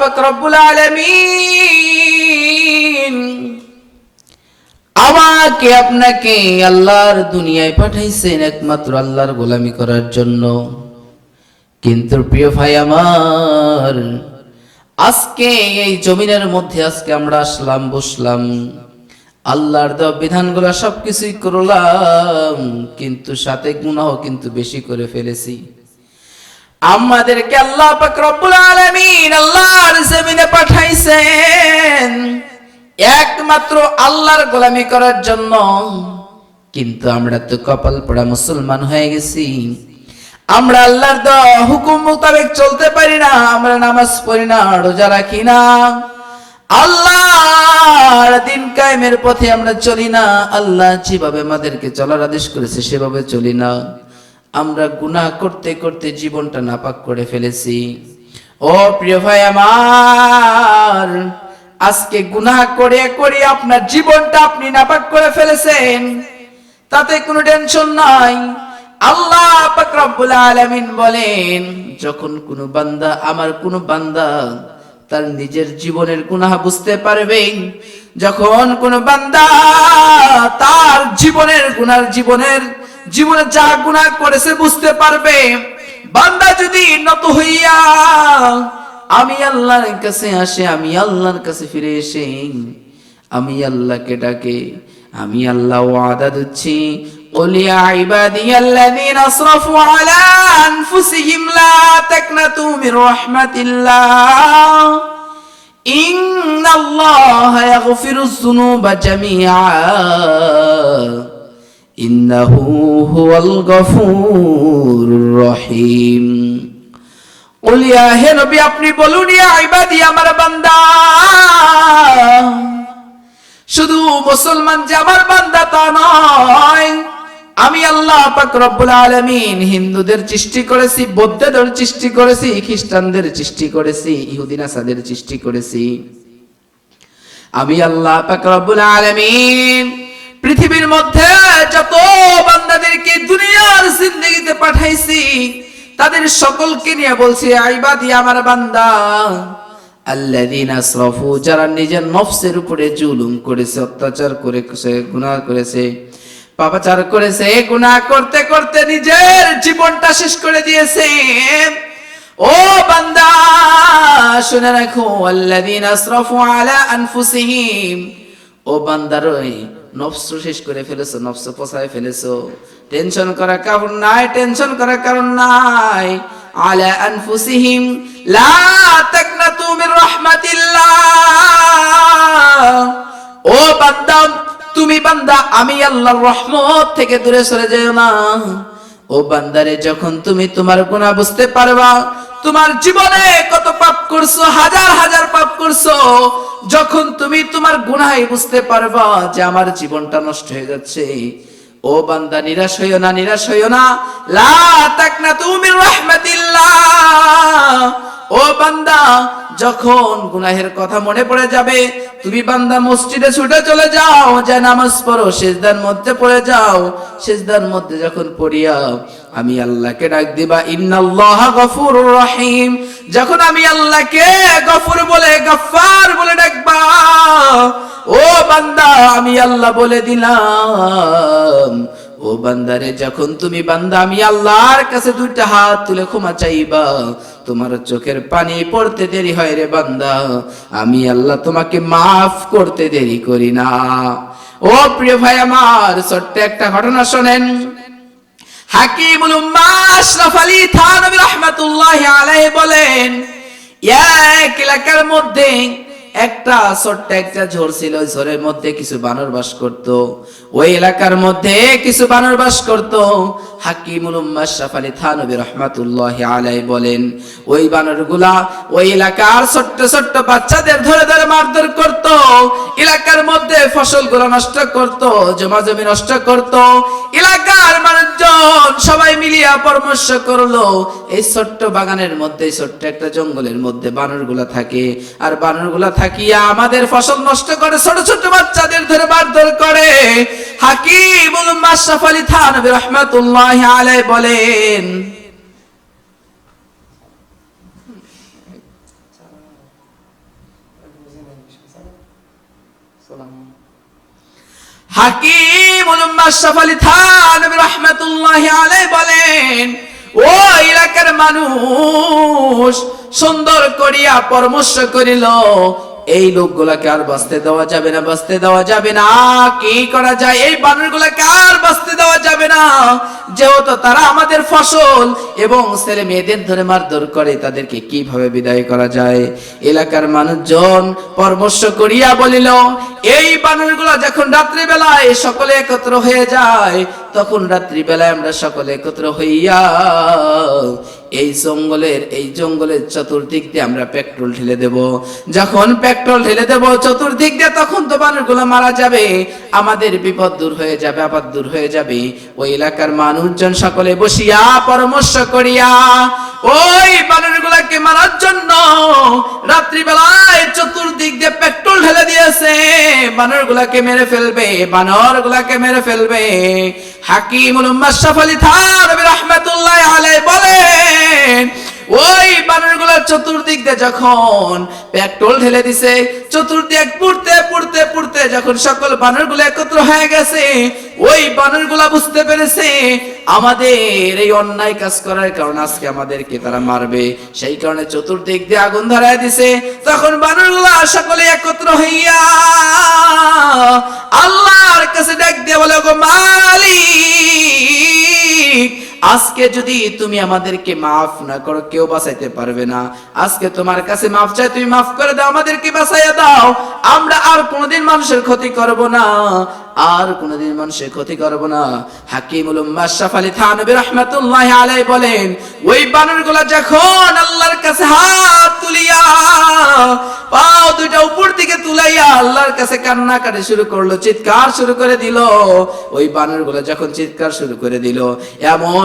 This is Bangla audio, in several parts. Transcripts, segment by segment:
পাক রব্বুল আলামিন। আমাকে আপনাকে আল্লাহর দুনিয়ায় পাঠাইছেন একমাত্র আল্লাহর গোলামি করার জন্য। কিন্তু প্রিয় ভাই আমার, আজকে এই জমিনের মধ্যে আজকে আমরা আসলাম, বসলাম। আল্লাহর দেওয়া বিধানগুলো সবকিছুই করলাম, কিন্তু সাথে গুনাহ কিন্তু বেশি করে ফেলেছি। আমাদেরকে আল্লাহ পাক রব্বুল আলামিন আল্লাহর জমিনে পাঠাইছেন। একমাত্র আল্লাহর গোলামি করার জন্য। কিন্তু আমরা তো কপাল পড়া মুসলমান হয়ে গেছি। আমরা আল্লাহর দেওয়া হুকুম মোতাবেক চলতে পারি না, আমরা নামাজ পড়ি না, রোজা রাখি না। আল্লাহর দিন কায়েমের পথে আমরা চলি না। আল্লাহ যেভাবে আমাদেরকে চলার আদেশ করেছে, সেভাবে চলি না। আমরা গুনাহ করতে করতে জীবনটা নাপাক করে ফেলেছি। ও প্রিয় ভাই আমার, আজকে গুনাহ করে করে আপনার জীবনটা আপনি নাপাক করে ফেলেছেন। তাতে কোনো টেনশন নাই। আল্লাহ পাক রব্বুল আলামিন বলেন, যখন কোনো বান্দা, আমার কোনো বান্দা তার নিজের জীবনের গুনাহ বুঝতে পারবে, যখন কোনো বান্দা তার জীবনের গুনার জীবনের জীবনে যা গুনাহ করেছে বুঝতে পারবে বান্দা যদি নত হইয়া আমি আল্লাহর কাছে আসে আমি আল্লাহর কাছে ফিরে এসে আমি আল্লাহকে ডাকে আমি আল্লাহ ওয়াদা দিচ্ছি قل يا عبادي الذين اسرفوا على انفسهم لا تقنطوا من رحمة الله إن الله يغفر الذنوب جميعا إنه هو الغفور الرحيم قل يا হে নবী আপনি বলুন ইয়া ইবাদি আমার বান্দা শুধু মুসলমান যে আমার বান্দা তা নয় আমি আল্লাহ পাক রব্বুল আলামিন হিন্দুদের সৃষ্টি করেছি বৌদ্ধদের সৃষ্টি করেছি খ্রিস্টানদের সৃষ্টি করেছি ইহুদি নাসাদের সৃষ্টি করেছি আমি আল্লাহ পাক রব্বুল আলামিন পৃথিবীর মধ্যে যত বান্দাদেরকে দুনিয়ার জিন্দেগিতে পাঠাইছি, তাদের সকলকে নিয়ে বলছি আইবাদি আমার বান্দা। আল্লাযীনা আসরাফু, যারা নিজের নফসের উপরে জুলুম করেছে, অত্যাচার করেছে, গুনাহ করেছে, পাপাচার করেছে, গুনাহ করতে করতে নিজের জীবনটা শেষ করে দিয়েছে। ও বান্দা, শুনে রাখো, আল্লাযীনা আসরাফু আলা আনফুসিহিম। ও বান্দার ওই নফস শেষ করে ফেলেছো, নফস পচায় ফেলেছো। টেনশন করার কারণ নাই, টেনশন করার কারণ নাই। আলা আনফুসিহিম, লা তাকনাতু মির রাহমাতিল্লাহ। ও বান্দা, তুমি বান্দা, আমি আল্লাহর রহমত থেকে দূরে সরে যেও না। ও বান্দারে, যখন তুমি তোমার গুনাহ বুঝতে পারবা, তোমার জীবনে কত পাপ করছ, হাজার হাজার পাপ করছ যখন তুমি তোমার গুনাই বুঝতে পারবা যে আমার জীবনটা নষ্ট হয়ে যাচ্ছে, ও বান্দা, নিরাশ হইও না, নিরাশ হইও না। লা যখন গুনাহের কথা মনে পড়ে যাবে, তুমি বান্দা মসজিদে ছুটে চলে যাও, যে নামাজ পড়ো, সেজদার মধ্যে পড়ে যাও। সেজদার মধ্যে যখন পড়িয়া, আমি আল্লাহকে ডাক দিবা, ইন্নাল্লাহ গফুরুর রহিম। যখন আমি আল্লাহকে গফুর বলে, গফফার বলে ডাকবা, ও বান্দা, আমি আল্লাহ বলে দিলাম ও বান্দারে, যখন তুমি বান্দা, আমি আল্লাহর কাছে দুইটা হাত তুলে ক্ষমা চাইবা। তোমার চোখের পানি পড়তে দেরি হয় রে বান্দা। আমি আল্লাহ তোমাকে মাফ করতে দেরি করি না। ও প্রিয় ভাই আমার, ছোট্ট একটা ঘটনা শোনেন। হাকিমুল উম্মাহ আশরাফ আলী থানবী রাহমাতুল্লাহি আলাইহি বলেন, এক এলাকার মধ্যে একটা ছোট্ট একটা ঝোর ছিল, ওই ঝোরের মধ্যে কিছু বানর বাস করত। ওই এলাকার মধ্যে কিছু বানর বাস করত। হাকিমুল থানবী রাহমাতুল্লাহি আলাইহি বলেন, ওই ওই এলাকার ছোট্ট ছোট্ট বাচ্চাদের ধরে ধরে মারধর করত। এলাকার মধ্যে নষ্ট করত জমা জমি নষ্ট করত। এলাকার মানুষজন সবাই মিলিয়া পরামর্শ করল, এই ছোট্ট বাগানের মধ্যে ছোট্ট একটা জঙ্গলের মধ্যে বানরগুলা থাকে। আর বানরগুলা থাকিয়া আমাদের ফসল নষ্ট করে ছোট ছোট বাচ্চাদের ধরে মারধর করে। হাকিমুল মাশরাফ আলী থানভী রাহমাতুল্লাহি আলাইহি বলেন, হাকিমুল মাশরাফ আলী থানভী রাহমাতুল্লাহি আলাইহি বলেন, ও এলাকার মানুষ, সুন্দর করিয়া পরামর্শ করিল এই লোকগুলাকে আর বাঁচতে দেওয়া যাবে না, বাঁচতে দেওয়া যাবে না। কি করা যায়? এই বানরগুলাকে আর বাঁচতে দেওয়া যাবে না। যেহেতু তারা আমাদের ফসল এবং ছেলে মেয়েদের ধরে মারধর করে, তাদেরকে কীভাবে বিদায় করা যায়? এলাকার মানুষজন পরামর্শ করিয়া বলিল, এই বানরগুলা যখন রাত্রি বেলায় সকলে একত্র হয়ে যায় তখন রাত্রি বেলায় আমরা সকলে একত্র হইয়া এই জঙ্গলের এই জঙ্গলের চতুর্দিক দিয়ে আমরা পেট্রোল ঢেলে দেব। যখন পেট্রোল ঢেলে দেব চতুর্দিক দিয়ে, তখন তো বানরগুলো মারা যাবে। আমাদের বিপদ দূর হয়ে যাবে আবার দূর হয়ে যাবে। ওই এলাকার মানুষজন সকলে বসিয়া পরামর্শ করিয়া, ওই বানরগুলাকে মারার জন্য রাত্রিবেলায় চতুর্দিক দিয়ে পেট্রোল ঢেলে দিয়েছে। বানর গুলাকে মেরে ফেলবে বানর গুলাকে মেরে ফেলবে। হাকিম মাশরাফ আলী থানবী রাহমাতুল্লাহ বলেন ওই বানরগুলার চতুর্দিক দিয়ে যখন পেট্রোল ঢেলে দিছে, চতুর্দিক পুড়তে পুড়তে পুড়তে যখন সকল বানর বানরগুলো একত্র হয়ে গেছে, ওই বানরগুলা বুঝতে পেরেছে আমাদের এই অন্যায় কাজ করার কারণে আজকে আমাদেরকে তারা মারবে। সেই কারণে চতুর্দিক দিয়ে আগুন ধরায় দিছে। তখন বানরগুলা সকলে একত্র হইয়া আল্লাহর কাছে ডাক দিয়ে বলে গো মালিক আজকে যদি তুমি আমাদেরকে মাফ না করো, কেউ বাঁচাইতে পারবে না। আজকে তোমার কাছে মাফ চাই, তুমি মাফ করে দাও, আমাদেরকে বাঁচাইয়া দাও। আমরা আর কোনোদিন মানুষের ক্ষতি করব না। আর কোনোদিন মানুষের ক্ষতি করব না। হাকিমুল মাশরাফ আলী থানবী আলাইহি বলেন, ওই যখন আল্লাহর কাছে হাত তুলিয়া, পাও দুইটা উপর দিকে তুলাইয়া আল্লাহর কাছে কান্না কাটে শুরু করল, চিৎকার শুরু করে দিল, ওই বানরগুলো যখন চিৎকার শুরু করে দিল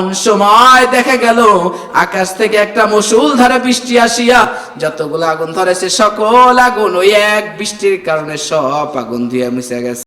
এমন সময় দেখা গেল, আকাশ থেকে একটা মসুল ধারে বৃষ্টি আসিয়া যতগুলো আগুন ধরেছে, সকল আগুন ওই এক বৃষ্টির কারণে সব আগুন দিয়ে মিশে গেছে।